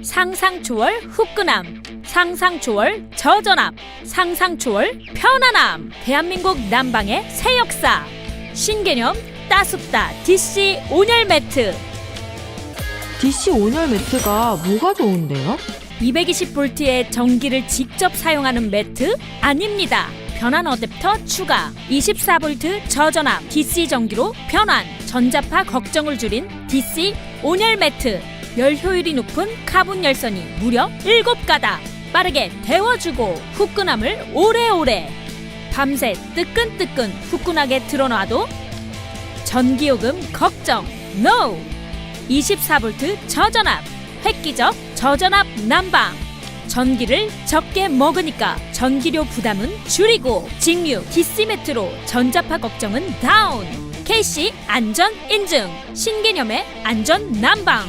상상 초월 후끈함, 상상 초월 저전압, 상상 초월 편안함. 대한민국 난방의 새 역사. 신개념 따숩다 DC 온열 매트. DC 온열 매트가 뭐가 좋은데요? 220V의 전기를 직접 사용하는 매트 아닙니다. 변환 어댑터 추가, 24V 저전압 DC 전기로 변환, 전자파 걱정을 줄인 DC 온열 매트, 열 효율이 높은 카본 열선이 무려 7가닥, 빠르게 데워주고 후끈함을 오래오래, 밤새 뜨끈뜨끈 후끈하게 틀어놔도 전기요금 걱정 NO! 24V 저전압, 획기적 저전압 난방. 전기를 적게 먹으니까 전기료 부담은 줄이고 직류 DC 매트로 전자파 걱정은 다운. KC 안전 인증. 신개념의 안전 난방.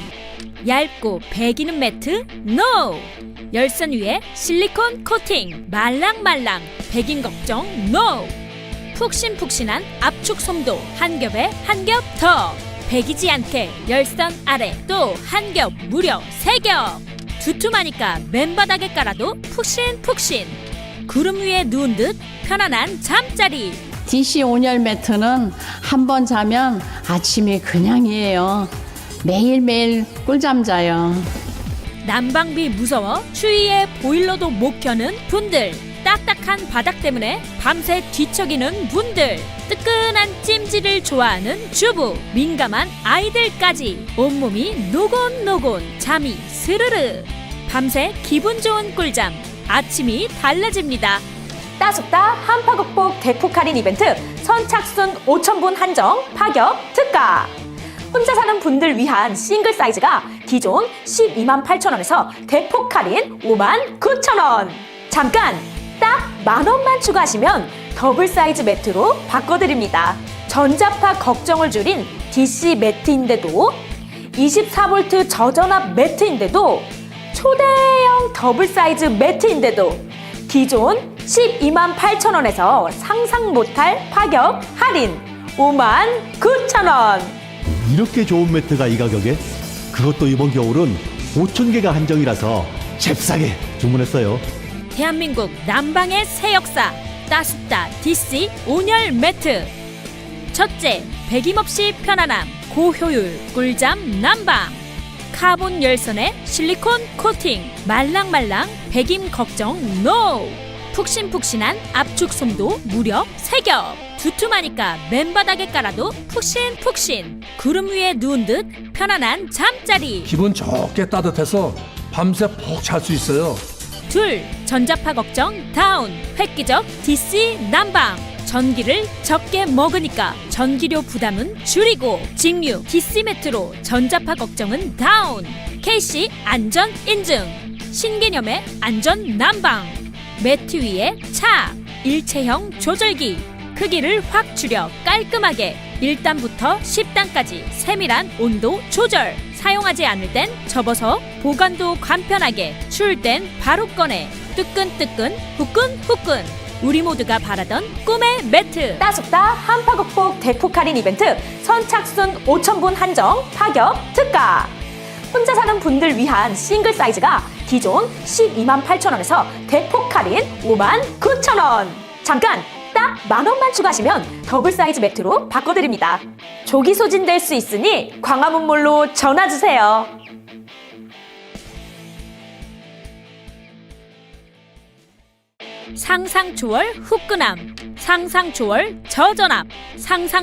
얇고 배기는 매트 NO. 열선 위에 실리콘 코팅 말랑말랑 배긴 걱정 NO. 푹신푹신한 압축 솜도 한 겹에 한 겹 더. 배기지 않게 열선 아래 또 한 겹 무려 세 겹. 두툼하니까 맨바닥에 깔아도 푹신푹신. 구름 위에 누운 듯 편안한 잠자리. DC 온열 매트는 한 번 자면 아침이 그냥이에요. 매일매일 꿀잠 자요. 난방비 무서워 추위에 보일러도 못 켜는 분들. 딱딱한 바닥 때문에 밤새 뒤척이는 분들. 뜨끈한 찜질을 좋아하는 주부. 민감한 아이들까지. 온몸이 노곤노곤. 잠이 스르르. 밤새 기분 좋은 꿀잠. 아침이 달라집니다. 따숩다 한파 극복 대폭 할인 이벤트 선착순 5,000분 한정 파격 특가 분들 위한 싱글 사이즈가 기존 12만 8천 원에서 대폭 할인 5만 9천 원. 잠깐! 딱 만 원만 추가하시면 더블 사이즈 매트로 바꿔드립니다. 전자파 걱정을 줄인 DC 매트인데도 24V 저전압 매트인데도 초대형 더블 사이즈 매트인데도 기존 12만 8천 원에서 상상 못할 파격 할인 5만 9천 원. 이렇게 좋은 매트가 이 가격에? 그것도 이번 겨울은 5천 개가 한정이라서 잽싸게 주문했어요. 대한민국 난방의 새 역사 따숩다 DC 온열 매트 첫째 배김 없이 편안함 고효율 꿀잠 난방 카본 열선에 실리콘 코팅 말랑말랑 배김 걱정 NO 푹신푹신한 압축 솜도 무려 3겹 두툼하니까 맨바닥에 깔아도 푹신푹신. 구름 위에 누운 듯 편안한 잠자리. 기분 좋게 따뜻해서 밤새 푹 잘 수 있어요. 둘 전자파 걱정 다운. 획기적 DC 난방. 전기를 적게 먹으니까 전기료 부담은 줄이고. 직류 DC 매트로 전자파 걱정은 다운. KC 안전 인증. 신개념의 안전 난방. 매트 위에 차. 일체형 조절기 크기를 확 줄여 깔끔하게 1단부터 10단까지 세밀한 온도 조절. 사용하지 않을 땐 접어서 보관도 간편하게 추울 땐 바로 꺼내. 뜨끈뜨끈 후끈후끈. 우리 모두가 바라던 꿈의 매트. 따숩다 한파 극복 대폭 할인 이벤트. 선착순 5,000분 한정 파격 특가. 혼자 사는 분들 위한 싱글 사이즈가 기존 12만 8천 원에서 대폭 할인 5만 9천 원. 잠깐 딱만 원만 추가하시면 더블 사이즈 매트로 바꿔드립니다. 조기 소진될 수 있으니 광화문몰로 전화 주세요. 상상 초월 후끈함 상상 초월 저전압 상상